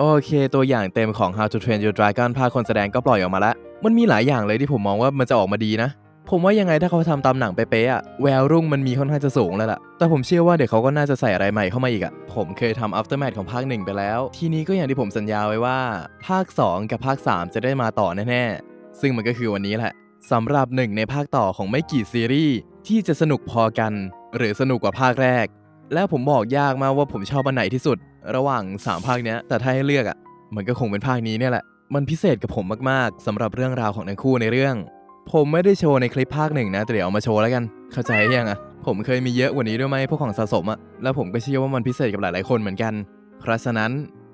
โอเค ตัวอย่างเต็มของ How to Train Your Dragon ภาคคนแสดงก็ปล่อยออกมาแล้ว มันมีหลายอย่างเลยที่ผมมองว่ามันจะออกมาดีนะ ผมว่ายังไงถ้าเขาทำตามหนังเป๊ะๆอะแววรุ่งมันมีค่อนข้างจะสูงแล้วล่ะ แต่ผมเชื่อว่าเดี๋ยวเขาก็น่าจะใส่อะไรใหม่เข้ามาอีกอะผมเคยทำ Aftermath ของภาคหนึ่งไปแล้ว ทีนี้ก็อย่างที่ผมสัญญาไว้ว่า ภาค 2 กับภาค 3 จะได้มาต่อแน่ๆ ซึ่งมันก็คือวันนี้แหละสำหรับหนึ่งในภาคต่อของไม่กี่ซีรีส์ที่จะสนุกพอกัน หรือสนุกกว่าภาคแรก และผมบอกยากมากว่าผมชอบอันไหนที่สุด ระหว่าง 3 ภาคเนี้ย แต่ถ้าให้เลือกอะ มันก็คงเป็นภาคนี้เนี่ยแหละ มันพิเศษกับผมมากๆสำหรับเรื่องราวของทั้งคู่ในเรื่อง ผมไม่ได้โชว์ในคลิปภาคหนึ่งนะ แต่เดี๋ยวเอามาโชว์แล้วกัน เข้าใจยังอะ ผมเคยมีเยอะกว่านี้ด้วยไหมพวกของสะสมอะ แล้วผมก็เชื่อว่ามันพิเศษกับหลายๆคนเหมือนกัน เพราะฉะนั้น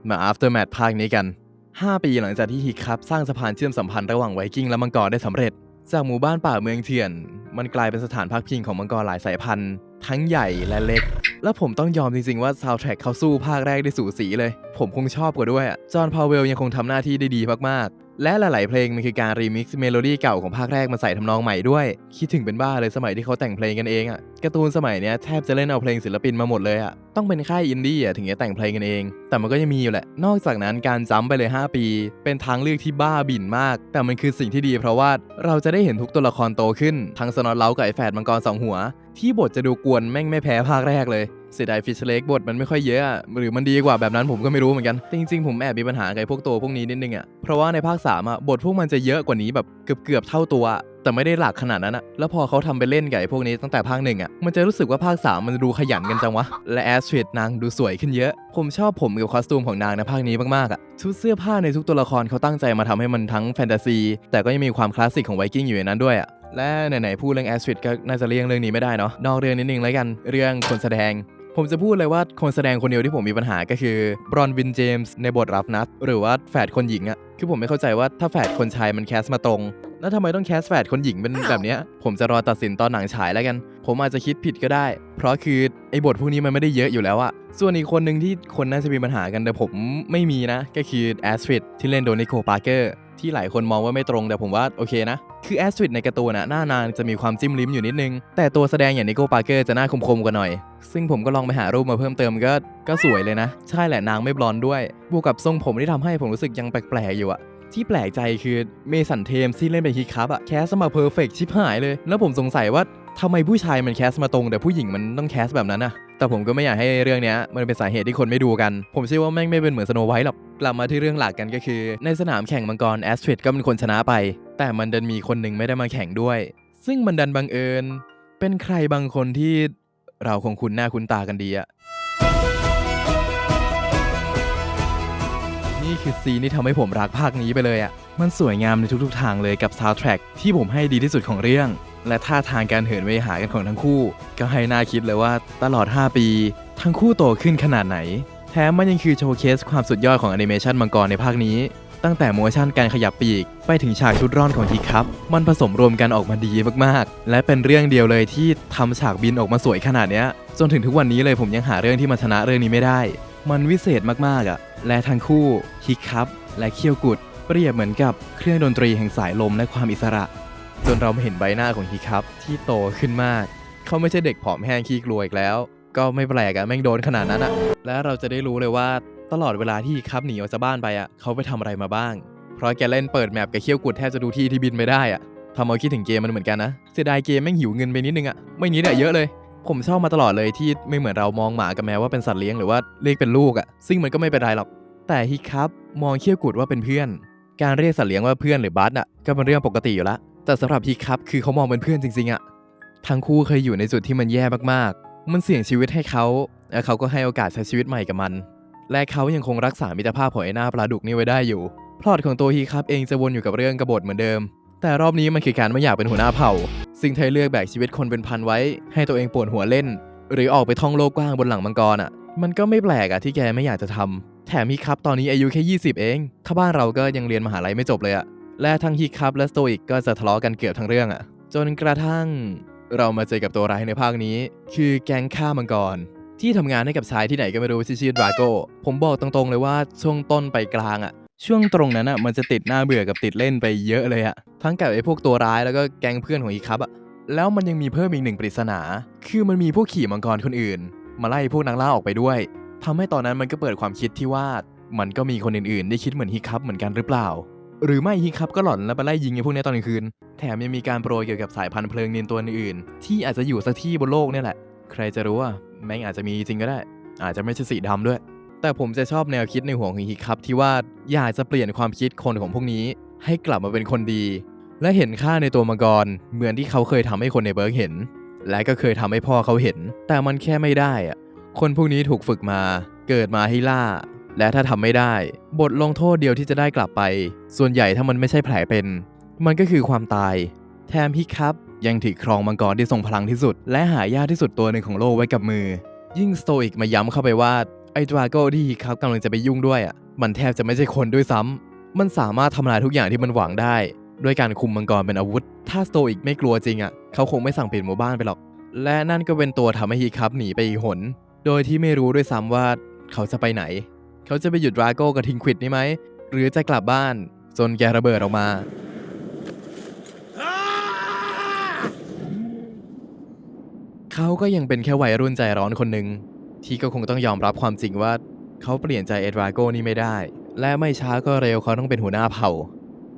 มา aftermath ภาคนี้กัน 5 ปีหลังจากที่ฮิครับสร้างสะพานเชื่อมสัมพันธ์ระหว่างไวกิ้งและมังกรได้สำเร็จ จากหมู่บ้านป่าเมืองเถื่อน มันกลายเป็นสถานพักพิงของมังกรหลายสายพันธุ์ ทั้งใหญ่และเล็ก และผมต้องยอมจริงๆว่าซาวด์แทร็กเขาสู้ภาคแรกได้สูสีเลย ผมคงชอบกว่าด้วยอะจอห์นพาวเวลยังคงทำหน้าที่ได้ดีมากๆ และหลายๆเพลงมันคือการรีมิกซ์เมโลดี้เก่าของภาคแรกมาใส่ทำนองใหม่ด้วย คิดถึงเป็นบ้าเลยสมัยที่เขาแต่งเพลงกันเองอะการ์ตูนสมัยเนี้ยแทบจะเล่นเอาเพลงศิลปินมาหมดเลยอะต้องเป็นค่ายอินดี้อะถึงจะแต่งเพลงกันเอง แต่มันก็ยังมีอยู่แหละ นอกจากนั้นการจัมป์ไปเลย 5 ปี เป็นทางเลือกที่บ้าบิ่นมาก แต่มันคือสิ่งที่ดีเพราะว่าเราจะได้เห็นทุกตัวละครโตขึ้น ทั้งสนอตเล้ากับไอแฝดมังกรสองหัว ที่บทจะดูกวนแม่งไม่แพ้ภาคแรกเลยเสียดายฟิชเล็กบทมันไม่ค่อยเยอะหรือมันดีกว่าแบบนั้นผมก็ไม่รู้เหมือนกัน แต่จริงๆ ผมแอบมีปัญหากับพวกตัวพวกนี้นิดนึงอะเพราะว่าในภาค3อะบทพวกมันจะเยอะกว่านี้แบบเกือบเกือบๆเท่าตัว แต่ไม่ได้หลักขนาดนั้นอะแล้วพอเขาทำไปเล่นกับไอ้พวกนี้ตั้งแต่ภาคหนึ่งอะมันจะรู้สึกว่าภาค3มันดูขยันกันจังวะและแอสทริดนางดูสวยขึ้นเยอะ ผมชอบผมกับคอสตูมของนางในภาคนี้มากๆอะชุดเสื้อผ้าในทุกตัวละครเขาตั้งใจมาทำให้มันทั้งแฟนตาซีแต่ก็ยังมีความคลาสสิกของไวกิ้งอยู่ในนั้นด้วยอะ และไหนๆพูดเรื่องแอสทริดก็น่าจะเลี่ยงเรื่องนี้ไม่ได้เนาะนอกเรื่องนิดนึงแล้วกันเรื่องคนแสดง ผมจะพูดเลยว่าคนแสดงคนเดียวที่ผมมีปัญหาก็คือบรอนวินเจมส์ในบทรับนัดหรือว่าแฝดคนหญิงอะคือผมไม่เข้าใจว่าถ้าแฝดคนชายมันแคสมาตรง แล้วทำไมต้องแคสแฝดคนหญิงเป็นแบบเนี้ยผมจะรอตัดสินตอนหนังฉายแล้วกัน ผมอาจจะคิดผิดก็ได้ เพราะคือไอ้บทพวกนี้มันไม่ได้เยอะอยู่แล้วอะส่วนอีกคนหนึ่งที่คนน่าจะมีปัญหากันแต่ผมไม่มีนะ ก็คือแอสทริดที่เล่นโดนิโคปาร์เกอร์ ที่หลายคนมองว่าไม่ตรงแต่ผมว่าโอเคนะ คือแอสทริดในการ์ตูนน่ะหน้านางจะมีความจิ้มลิ้มอยู่นิดนึง แต่ตัวแสดงอย่างนิโคปาร์เกอร์จะหน้าคมๆกว่าหน่อย ซึ่งผมก็ลองไปหารูปมาเพิ่มเติมก็ก็สวยเลยนะ ใช่แหละนางไม่บลอนด์ด้วย บวกกับทรงผมที่ทำให้ผมรู้สึกยังแปลกๆอยู่อะที่แปลกใจคือเมสันเทมที่เล่นเป็นฮิคับอะแคสมาเพอร์เฟกชิบหายเลย แล้วผมสงสัยว่า ทำไมผู้ชายมันแคสมาตรง แต่ผู้หญิงมันต้องแคสแบบนั้นอะแต่ผมก็ไม่อยากให้เรื่องเนี้ยมันเป็นสาเหตุที่คนไม่ดูกัน ผมเชื่อว่าแม่งไม่เป็นเหมือนสโนไวท์หรอก กลับมาที่เรื่องหลักกันก็คือ ในสนามแข่งมังกรแอสทริดก็เป็นคนชนะไป แต่มันดันมีคนหนึ่งไม่ได้มาแข่งด้วย ซึ่งมันดันบังเอิญ เป็นใครบางคนที่เราคงคุ้นหน้าคุ้นตากันดีอะนี่คือซีนที่ทำให้ผมรักภาคนี้ไปเลยอะมันสวยงามในทุกๆทางเลยกับซาวด์แทร็กที่ผมให้ดีที่สุดของเรื่อง และท่าทางการเหินไปหากันของทั้งคู่ ก็ให้น่าคิดเลยว่าตลอด 5 ปี ทั้งคู่โตขึ้นขนาดไหน แถมมันยังคือโชว์เคสความสุดยอดของแอนิเมชันมังกรในภาคนี้ ตั้งแต่โมชั่นการขยับปีก ไปถึงฉากชุดร่อนของทีครับ มันผสมรวมกันออกมาดีมากๆ และเป็นเรื่องเดียวเลยที่ทำฉากบินออกมาสวยขนาดเนี้ย จนถึงทุกวันนี้เลยผมยังหาเรื่องที่มาชนะเรื่องนี้ไม่ได้ มันวิเศษมากๆอะ และทั้งคู่ฮิครับและเคียวกุดเปรียบเหมือนกับเครื่องดนตรีแห่งสายลมและความอิสระ จนเราเห็นใบหน้าของฮิคับที่โตขึ้นมาก เขาไม่ใช่เด็กผอมแห้งขี้กลัวอีกแล้ว ก็ไม่แปลกอะแม่งโดนขนาดนั้นอะและเราจะได้รู้เลยว่าตลอดเวลาที่ฮิครับหนีออกจากบ้านไปอะเขาไปทำอะไรมาบ้าง เพราะแกเล่นเปิดแมปกับเขี้ยวกุดแทบจะดูที่ที่บินไม่ได้อะทำเอาคิดถึงเกมมันเหมือนกันนะเสียดายเกมแม่งหิวเงินไปนิดนึงอะไม่นิดอะเยอะเลย ผมชอบมาตลอดเลยที่ไม่เหมือนเรามองหมากับแมวว่าเป็นสัตว์เลี้ยงหรือว่าเรียกเป็นลูกอะซึ่งมันก็ไม่เป็นไรหรอก แต่ฮิครับมองเขี้ยวกุดว่าเป็นเพื่อน การเรียกสัตว์เลี้ยงว่าเพื่อนหรือบัสอะก็เป็นเรื่องปกติอยู่ละแต่สำหรับฮิครับคือเขามองเป็นเพื่อนจริงๆอะทั้งคู่เคยอยู่ในจุดที่มันแย่มากๆ มันเสี่ยงชีวิตให้เขาและเขาก็ให้โอกาสใช้ชีวิตใหม่กับมัน และเขายังคงรักษามิตรภาพของไอ้หน้าปลาดุกนี่ไว้ได้อยู่ พล็อตของตัวฮีครับเองจะวนอยู่กับเรื่องกบฏเหมือนเดิม แต่รอบนี้มันคือการไม่อยากเป็นหัวหน้าเผ่า ซึ่งเธอเลือกแบกชีวิตคนเป็นพันไว้ ให้ตัวเองปวดหัวเล่น หรือออกไปท่องโลกกว้างบนหลังมังกรอะ มันก็ไม่แปลกอะที่แกไม่อยากจะทำ แถมฮีครับตอนนี้อายุแค่ 20 เอง ถ้าบ้านเราก็ยังเรียนมหาลัยไม่จบเลยอะและทั้งฮีครับและสโตอิกก็จะทะเลาะกันเกือบทั้งเรื่องอะจนกระทั่งเรามาเจอกับตัวร้ายในภาคนี้ คือแก๊งฆ่ามังกร ที่ทำงานให้กับชายที่ไหนก็ไม่รู้ชื่อดราโก้ผมบอกตรงๆเลยว่าช่วงต้นไปกลางอะช่วงตรงนั้นอะมันจะติดหน้าเบื่อกับติดเล่นไปเยอะเลยอะทั้งกับไอ้พวกตัวร้ายแล้วก็แก๊งเพื่อนของอีครับอะแล้วมันยังมีเพิ่มอีกหนึ่งปริศนา คือมันมีพวกขี่มังกรคนอื่น มาไล่พวกนักล่าออกไปด้วย ทำให้ตอนนั้นมันก็เปิดความคิดที่ว่ามันก็มีคนอื่นๆที่คิดเหมือนฮิคับเหมือนกันหรือเปล่า หรือไม่ฮิคับก็หลอนแล้วไปไล่ยิงไอ้พวกนี้ตอนกลางคืน แถมยังมีการโปรยเกี่ยวกับสายพันธุ์เพลิงนินตัวอื่นๆที่อาจจะอยู่สักที่บนโลกเนี่ยแหละ ใครจะรู้ว่าแม่งอาจจะมีจริงก็ได้ อาจจะไม่ใช่สีดำด้วย แต่ผมจะชอบแนวคิดในหัวของฮิคับที่ว่าอยากจะเปลี่ยนความคิดคนของพวกนี้ ให้กลับมาเป็นคนดี และเห็นค่าในตัวมังกรเหมือนที่เขาเคยทำให้คนในเบิร์กเห็น และก็เคยทำให้พ่อเขาเห็น แต่มันแค่ไม่ได้อะ คนพวกนี้ถูกฝึกมาเกิดมาให้ล่า และถ้าทำไม่ได้ บทลงโทษเดียวที่จะได้กลับไป ส่วนใหญ่ถ้ามันไม่ใช่แผลเป็น มันก็คือความตาย แถมฮิคับยังถือครองมังกรที่ทรงพลังที่สุด และหายากที่สุดตัวหนึ่งของโลกไว้กับมือ ยิ่งสโตอิกมาย้ำเข้าไปว่าไอ้ดราโก้ที่ฮิคับกำลังจะไปยุ่งด้วยอะมันแทบจะไม่ใช่คนด้วยซ้ำมันสามารถทำลายทุกอย่างที่มันหวังได้ ด้วยการคุมมังกรเป็นอาวุธ ถ้าสโตอิกไม่กลัวจริงอะเขาคงไม่สั่งปิดหมู่บ้านไปหรอก และนั่นก็เป็นตัวทำให้ฮิคับหนีไปอีกหน โดยที่ไม่รู้ด้วยซ้ำว่าเขาจะไปไหน เขาจะไปหยุดดราโก้กับทิงควิดนี่ไหม หรือจะกลับบ้านจนแกระเบิดออกมา เขาก็ยังเป็นแค่วัยรุ่นใจร้อนคนหนึ่งที่ก็คงต้องยอมรับความจริงว่า เขาเปลี่ยนใจเอ็ดราโก้นี่ไม่ได้ และไม่ช้าก็เร็วเขาต้องเป็นหัวหน้าเผ่า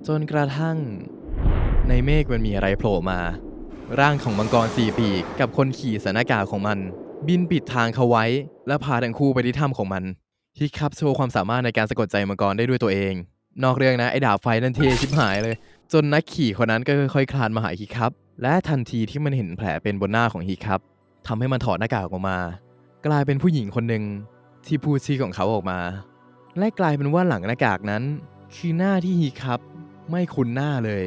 จนกระทั่ง ในเมฆมันมีอะไรโผล่มา ร่างของมังกรสี่ปีกกับคนขี่สนากากของมัน บินปิดทางเขาไว้ และพาทั้งคู่ไปที่ถ้ำของมันฮิคับโชว์ความสามารถในการสะกดใจมังกรได้ด้วยตัวเอง นอกเรื่องนะ ไอ้ดาบไฟนั่นเทชิบหายเลย จนนักขี่คนนั้นก็ค่อยๆคลานมาหาฮิคับ และทันทีที่มันเห็นแผลเป็นบนหน้าของฮิคับทำให้มันถอดหน้ากากออกมา กลายเป็นผู้หญิงคนหนึ่งที่พูดชื่อของเขาออกมา และกลายเป็นว่าหลังหน้ากากนั้น คือหน้าที่ฮิคับไม่คุ้นหน้าเลย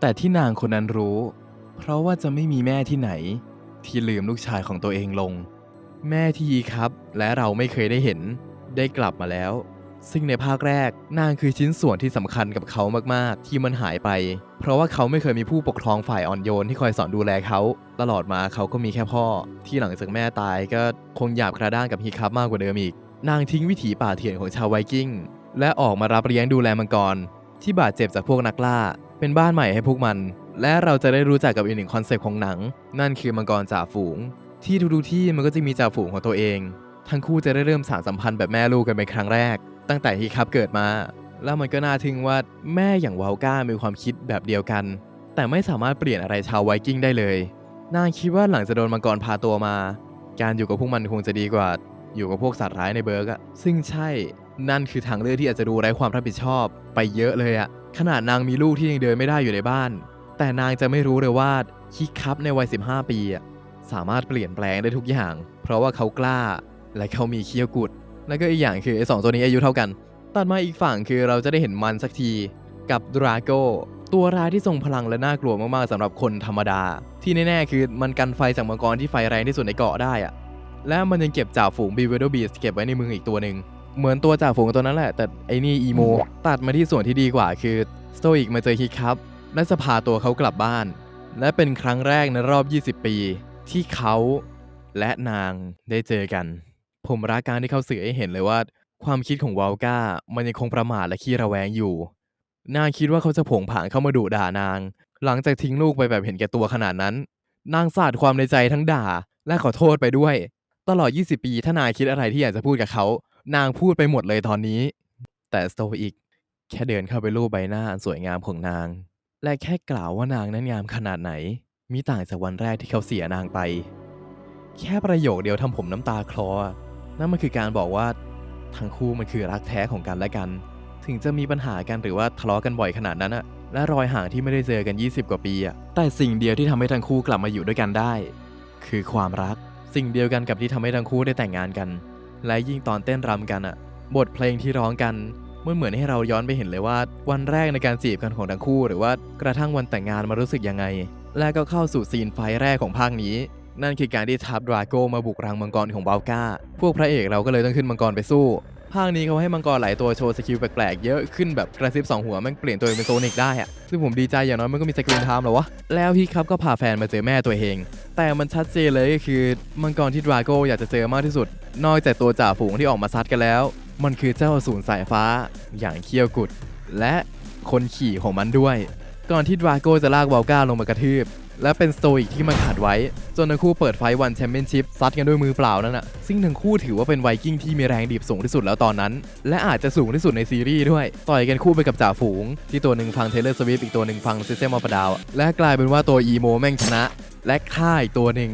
แต่ที่นางคนนั้นรู้ เพราะว่าจะไม่มีแม่ที่ไหน ที่ลืมลูกชายของตัวเองลง แม่ที่ฮีครับ และเราไม่เคยได้เห็นได้กลับมาแล้ว ซึ่งในภาคแรกนางคือชิ้นส่วนที่สำคัญกับเขามากๆ ที่มันหายไป เพราะว่าเขาไม่เคยมีผู้ปกครองฝ่ายอ่อนโยนที่คอยสอนดูแลเขา ตลอดมาเขาก็มีแค่พ่อ ที่หลังจากแม่ตายก็คงหยาบกระด้างกับฮีครับมากกว่าเดิมอีก นางทิ้งวิถีป่าเถื่อนของชาวไวกิ้งและออกมารับเลี้ยงดูแลมังกรที่บาดเจ็บจากพวกนักล่า เป็นบ้านใหม่ให้พวกมัน และเราจะได้รู้จักกับอีกหนึ่งคอนเซปต์ของหนัง นั่นคือมังกรจ่าฝูง ที่ทุกๆที่มันก็จะมีจ่าฝูงของตัวเอง ทั้งคู่จะได้เริ่มสานสัมพันธ์แบบแม่ลูกกันเป็นครั้งแรก ตั้งแต่ฮีคับเกิดมา แล้วมันก็น่าทึ่งว่าแม่อย่างวาลก้ามีความคิดแบบเดียวกัน แต่ไม่สามารถเปลี่ยนอะไรชาวไวกิ้งได้เลยนางคิดว่าหลังจะโดนมังกรพาตัวมา การอยู่กับพวกมันคงจะดีกว่า อยู่กับพวกสัตว์ร้ายในเบิร์กอะซึ่งใช่นั่นคือทางเลือกที่อาจจะดูไร้ความรับผิดชอบ ไปเยอะเลยอะขนาดนางมีลูกที่ยังเดินไม่ได้อยู่ในบ้าน แต่นางจะไม่รู้เลยว่าคิกคับในวัย 15 ปีสามารถเปลี่ยนแปลงได้ทุกอย่าง เพราะว่าเขากล้าและเขามีเขี้ยวกุด และก็อีกอย่างคือไอ้สองตัวนี้อายุเท่ากัน ตัดมาอีกฝั่งคือเราจะได้เห็นมันสักทีกับดราโก้ตัวร้ายที่ทรงพลังและน่ากลัวมากๆสำหรับคนธรรมดา ที่แน่ๆคือมันกันไฟจากมังกรที่ไฟแรงที่สุดในเกาะได้อะและมันยังเก็บจ่าฝูงบีเวอร์บีสเก็บไว้ในมืออีกตัวหนึ่งเหมือนตัวจ่าฝูงตัวนั้นแหละ แต่ไอ้นี่อีโมตัดมาที่ส่วนที่ดีกว่าคือสโตอิกมาเจอฮิตครับ และจะพาตัวเขากลับบ้าน และเป็นครั้งแรกในรอบ 20 ปี ที่เขาและนางได้เจอกัน ผมรักการที่เขาสื่อให้เห็นเลยว่า ความคิดของวาลก้ามันยังคงประมาทและขี้ระแวงอยู่ นางคิดว่าเขาจะผงผางเข้ามาดุด่านาง หลังจากทิ้งลูกไปแบบเห็นแก่ตัวขนาดนั้น นางสาดความในใจทั้งด่าและขอโทษไปด้วย ตลอด 20 ปีถ้านายคิดอะไรที่อยากจะพูดกับเขา นางพูดไปหมดเลยตอนนี้ แต่สโตอิกแค่เดินเข้าไปรูปใบหน้าอันสวยงามของนาง และแค่กล่าวว่านางนั้นงามขนาดไหน มีต่างจากวันแรกที่เขาเสียนางไป แค่ประโยคเดียวทำผมน้ำตาคลอ นั่นมันคือการบอกว่า ทั้งคู่มันคือรักแท้ของกันและกัน ถึงจะมีปัญหากันหรือว่าทะเลาะกันบ่อยขนาดนั้นอะและรอยห่างที่ไม่ได้เจอกัน 20 กว่าปีอะแต่สิ่งเดียวที่ทำให้ทั้งคู่กลับมาอยู่ด้วยกันได้ คือความรัก สิ่งเดียวกันกับที่ทำให้ทั้งคู่ได้แต่งงานกัน และยิ่งตอนเต้นรำกันอะบทเพลงที่ร้องกัน มันเหมือนให้เราย้อนไปเห็นเลยว่า วันแรกในการจีบกันของทั้งคู่ หรือว่ากระทั่งวันแต่งงานมารู้สึกยังไง และก็เข้าสู่ซีนไฟแรกของภาคนี้ นั่นคือการที่ทัพดราโกมาบุกรังมังกรของบาลก้า พวกพระเอกเราก็เลยต้องขึ้นมังกรไปสู้ ภาคนี้เขาให้มังกรหลายตัวโชว์สกิลแปลกๆเยอะขึ้นแบบกระซิบสองหัวมันเปลี่ยนตัวเองเป็นโซนิกได้อะซึ่งผมดีใจอย่างน้อยมันก็มีสกรีนไทม์แล้วะ แล้วพี่ครับก็พาแฟนมาเจอแม่ตัวเอง แต่มันชัดเจนเลยก็คือมังกรที่ดราโกอยากจะเจอมากที่สุด นอกจากตัวจ่าฝูงที่ออกมาซัดกันแล้ว มันคือเจ้าอสูรสายฟ้าอย่างเคียวกุด และคนขี่ของมันด้วย ก่อนที่ดราโก้จะลากวาลก้าลงมากระทืบ และเป็นสโตอิกที่มันขาดไว้ จนทั้งคู่เปิดไฟวันแชมเปี้ยนชิพซัดกันด้วยมือเปล่านั่นน่ะซึ่งทั้งคู่ถือว่าเป็นไวกิ้งที่มีแรงดีบสูงที่สุดแล้วตอนนั้น และอาจจะสูงที่สุดในซีรีส์ด้วย ต่อยกันคู่ไปกับจ่าฝูง ที่ตัวหนึ่งฟังเทเลอร์สวิฟอีกตัวหนึ่งฟังซิสเต็มออฟดาวและกลายเป็นว่าตัวอีโมแม่งชนะ และฆ่าอีกตัวหนึ่ง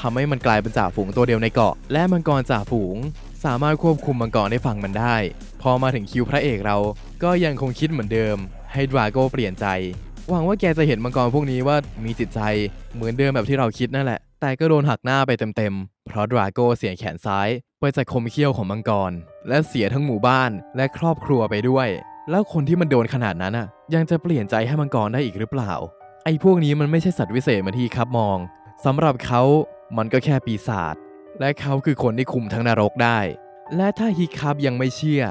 ทำให้มันกลายเป็นจ่าฝูงตัวเดียวในเกาะ และมังกรจ่าฝูง สามารถควบคุมมังกรให้ฟังมันได้ พอมาถึงคิวพระเอกเรา ก็ยังคงคิดเหมือนเดิม ให้ดราโก้เปลี่ยนใจ หวังว่าแกจะเห็นมังกรพวกนี้ว่ามีจิตใจเหมือนเดิมแบบที่เราคิดนั่นแหละ แต่ก็โดนหักหน้าไปเต็มๆ เพราะดราโก้เสียแขนซ้ายไปจากคมเขี้ยวของมังกร และเสียทั้งหมู่บ้านและครอบครัวไปด้วย แล้วคนที่มันโดนขนาดนั้นอะ ยังจะเปลี่ยนใจให้มังกรได้อีกหรือเปล่า ไอ้พวกนี้มันไม่ใช่สัตว์วิเศษมือนที่ครับมองสำหรับเขามันก็แค่ปีศาจ และเขาคือคนที่คุมทั้งนรกได้ และถ้าฮิคับยังไม่เชื่อ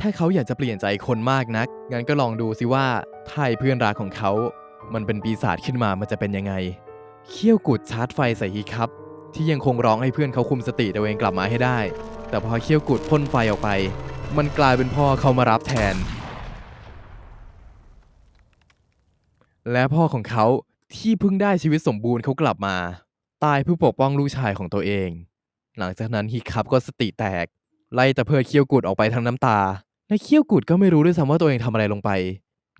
ถ้าเขาอยากจะเปลี่ยนใจคนมากนัก งั้นก็ลองดูสิว่าถ้าไอ้เพื่อนรักของเขา มันเป็นปีศาจขึ้นมา มันจะเป็นยังไง เขี้ยวกุดชาร์จไฟใส่ฮิคับ ที่ยังคงร้องให้เพื่อนเขาคุมสติตัวเองกลับมาให้ได้ แต่พอเขี้ยวกุดพ่นไฟออกไป มันกลายเป็นพ่อเขามารับแทน และพ่อของเขาที่เพิ่งได้ชีวิตสมบูรณ์เขากลับมา ตายเพื่อปกป้องลูกชายของตัวเอง หลังจากนั้นฮิคับก็สติแตก ไล่ตะเพิดเขี้ยวกุดออกไปทั้งน้ำตา และเขี้ยวกุดก็ไม่รู้ด้วยซ้ำว่าตัวเองทำอะไรลงไป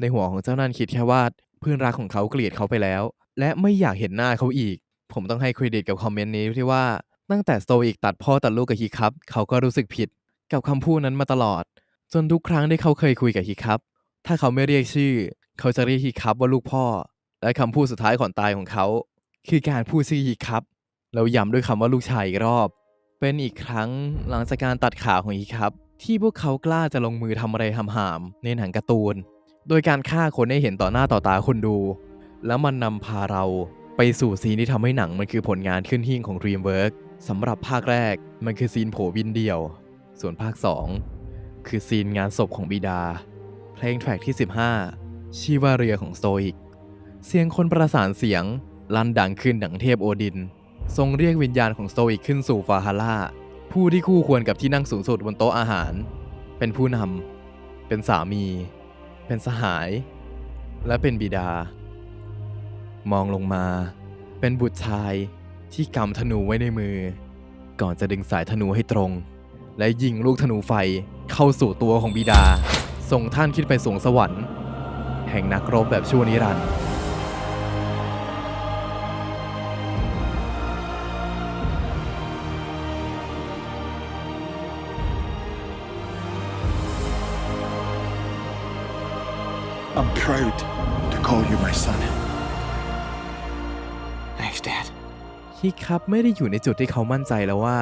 ในหัวของเจ้านั่นคิดแค่ว่าเพื่อนรักของเขาเกลียดเขาไปแล้ว และไม่อยากเห็นหน้าเขาอีก ผมต้องให้เครดิตกับคอมเมนต์นี้ที่ว่าตั้งแต่โตอิกตัดพ่อตัดลูกกับฮิคับเขาก็รู้สึกผิด กับคำพูดนั้นมาตลอด จนทุกครั้งที่เขาเคยคุยกับฮิคับถ้าเขาไม่เรียกชื่อ เขาจะเรียกฮิคับว่าลูกพ่อ และคำพูดสุดท้ายก่อนตายของเขา คือการพูดชื่อฮิคับแล้วย้ำด้วยคำว่าลูกชายอีกรอบ เป็นอีกครั้งหลังจากการตัดขาของฮิคับ ที่พวกเขากล้าจะลงมือทำอะไรหำๆในหนังการ์ตูน โดยการฆ่าคนให้เห็นต่อหน้าต่อตาคนดู แล้วมันนำพาเราไปสู่ซีนที่ทำให้หนังมันคือผลงานขึ้นหิ่งของ DreamWorks สำหรับภาคแรกมันคือซีนโผบินเดียว ส่วนภาค 2 คือซีนงานศพของบิดา เพลงแทร็กที่ 15ชื่อว่าเรือของโตอิก เสียงคนประสานเสียงลั่นดังขึ้นดังเทพโอดิน ทรงเรียกวิญญาณของโตอิกขึ้นสู่ฟาฮาร่าผู้ที่คู่ควรกับที่นั่งสูงสุดบนโต๊ะอาหาร เป็นผู้นำเป็นสามี เป็นสหาย และเป็นบิดา มองลงมา เป็นบุตรชายที่กำธนูไว้ในมือ ก่อนจะดึงสายธนูให้ตรง และยิงลูกธนูไฟเข้าสู่ตัวของบิดา ส่งท่านขึ้นไปสวงสวรรค์ แห่งนักรบแบบชั่วนิรันดร์ I'm proud to call you my son. Thanks, Dad. ฮิครับไม่ได้อยู่ในจุดที่เขามั่นใจแล้วว่า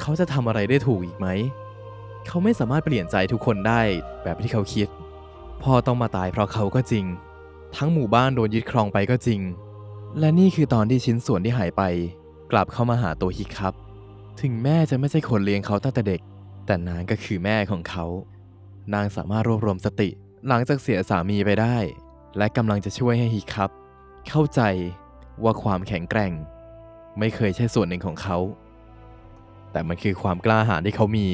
เขาจะทำอะไรได้ถูกอีกไหม เขาไม่สามารถเปลี่ยนใจทุกคนได้แบบที่เขาคิด พ่อต้องมาตายเพราะเขาก็จริง ทั้งหมู่บ้านโดนยึดครองไปก็จริง และนี่คือตอนที่ชิ้นส่วนที่หายไป กลับเข้ามาหาตัวฮิครับ ถึงแม่จะไม่ใช่คนเลี้ยงเขาตั้งแต่เด็ก แต่นางก็คือแม่ของเขา นางสามารถรวบรวมสติ หลังจากเสียสามีไปได้ และกำลังจะช่วยให้ฮิครับ เข้าใจว่าความแข็งแกร่ง ไม่เคยใช่ส่วนหนึ่งของเขา แต่มันคือความกล้าหาญที่เขามี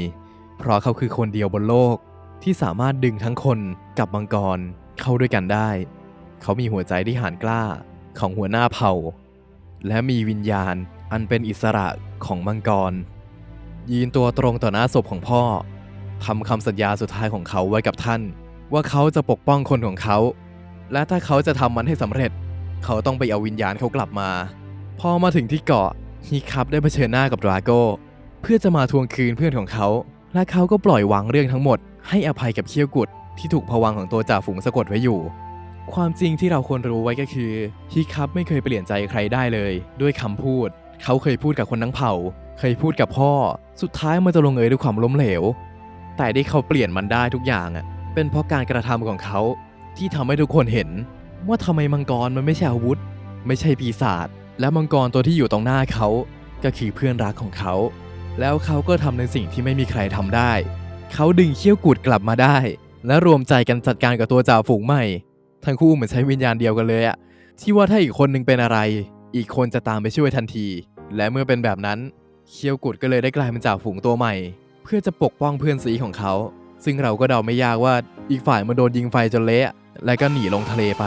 เพราะเขาคือคนเดียวบนโลกที่สามารถดึงทั้งคนกับมังกรเข้าด้วยกันได้ เขามีหัวใจที่หานกล้าของหัวหน้าเผ่า และมีวิญญาณอันเป็นอิสระของมังกร ยืนตัวตรงต่อหน้าศพของพ่อทำคำสัญญาสุดท้ายของเขาไว้กับท่าน ว่าเขาจะปกป้องคนของเขา และถ้าเขาจะทำมันให้สำเร็จ เขาต้องไปเอาวิญญาณเขากลับมา พอมาถึงที่เกาะฮีคับได้เผชิญหน้ากับดราโก้เพื่อจะมาทวงคืนเพื่อนของเขา และเขาก็ปล่อยวางเรื่องทั้งหมด ให้อภัยกับเคี้ยวกุดที่ถูกผวังของตัวจ่าฝูงสะกดไว้อยู่ ความจริงที่เราควรรู้ไว้ก็คือฮีคับไม่เคยเปลี่ยนใจใครได้เลย ด้วยคำพูด เขาเคยพูดกับคนทั้งเผ่า เคยพูดกับพ่อ สุดท้ายมันจะลงเอยด้วยความล้มเหลว แต่ที่เขาเปลี่ยนมันได้ทุกอย่างอะ เป็นเพราะการกระทำของเขาที่ทำให้ทุกคนเห็น ว่าทำไมมังกรมันไม่ใช่อาวุธ ไม่ใช่ปีศาจและมังกรตัวที่อยู่ตรงหน้าเขาก็คือเพื่อนรักของเขา แล้วเขาก็ทำในสิ่งที่ไม่มีใครทำได้ เขาดึงเขี้ยวกุดกลับมาได้ และรวมใจกันจัดการกับตัวจ่าฝูงใหม่ ทั้งคู่เหมือนใช้วิญญาณเดียวกันเลยอะที่ว่าถ้าอีกคนหนึงเป็นอะไร อีกคนจะตามไปช่วยทันที และเมื่อเป็นแบบนั้นเขี้ยวกุดก็เลยได้กลายเป็นจ่าฝูงตัวใหม่ เพื่อจะปกป้องเพื่อนสีของเขา ซึ่งเราก็เดาไม่ยากว่าอีกฝ่ายมันโดนยิงไฟจนเละและก็หนีลงทะเลไป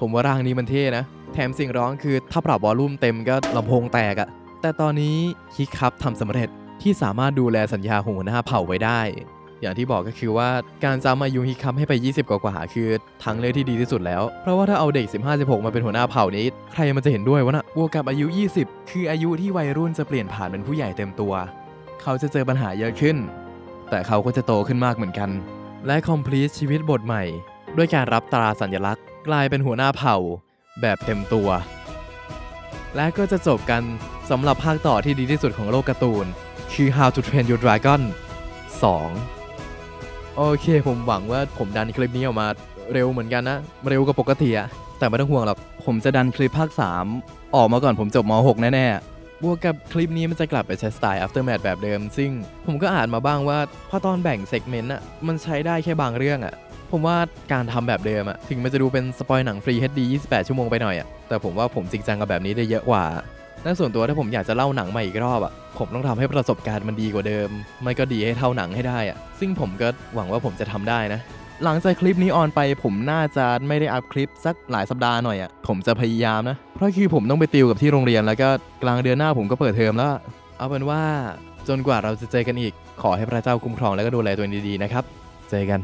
ผมว่าร่างนี้มันเท่นะ แถมเสียงร้องคือถ้าปรับวอลลุ่มเต็มก็ลำโพงแตกอะแต่ตอนนี้ฮิกคับทำสำเร็จที่สามารถดูแลสัญญาหัวหน้าเผ่าไว้ได้ อย่างที่บอกก็คือว่าการจำอายุฮิกคับให้ไป 20 กว่าๆคือทางเลือกที่ดีที่สุดแล้ว เพราะว่าถ้าเอาเด็ก 15-16 มาเป็นหัวหน้าเผ่านี้ ใครมันจะเห็นด้วยวะนะบวกกับอายุ 20 คืออายุที่วัยรุ่นจะเปลี่ยนผ่านเป็นผู้ใหญ่เต็มตัว เขาจะเจอปัญหาเยอะขึ้น แต่เขาก็จะโตขึ้นมากเหมือนกัน และคอมพลีทชีวิตบทใหม่ ด้วยการรับตราสัญลักษณ์ กลายเป็นหัวหน้าเผ่า แบบเต็มตัว และก็จะจบกันสำหรับภาคต่อที่ดีที่สุดของโลกการ์ตูน คือ How to Train Your Dragon 2 โอเค ผมหวังว่าผมดันคลิปนี้ออกมาเร็วเหมือนกันนะ เร็วกว่าปกติอะแต่ไม่ต้องห่วงหรอก ผมจะดันคลิปภาค 3 ออกมาก่อนผมจบม .6 แน่ๆ บวกกับคลิปนี้มันจะกลับไปใช้สไตล์ aftermath แบบเดิม ซึ่งผมก็อ่านมาบ้างว่าพอตอนแบ่งเซกเมนต์อะมันใช้ได้แค่บางเรื่องอะผมว่าการทำแบบเดิมอะถึงมันจะดูเป็นสปอยหนังฟรี HD 28 ชั่วโมงไปหน่อยอะแต่ผมว่าผมจริงจังกับแบบนี้ได้เยอะกว่าและส่วนตัวถ้าผมอยากจะเล่าหนังใหม่อีกรอบอะผมต้องทำให้ประสบการณ์มันดีกว่าเดิม ไม่ก็ดีให้เท่าหนังให้ได้อะซึ่งผมก็หวังว่าผมจะทำได้นะ หลังจากคลิปนี้ออนไปผมน่าจะไม่ได้อัพคลิปสักหลายสัปดาห์หน่อยอะผมจะพยายามนะ เพราะคือผมต้องไปติวกับที่โรงเรียนแล้วก็กลางเดือนหน้าผมก็เปิดเทอมแล้ว เอาเป็นว่าจนกว่าเราจะเจอกันอีก ขอให้พระเจ้าคุ้มครองและก็ดูแลตัวเองดีๆนะครับ เจอกัน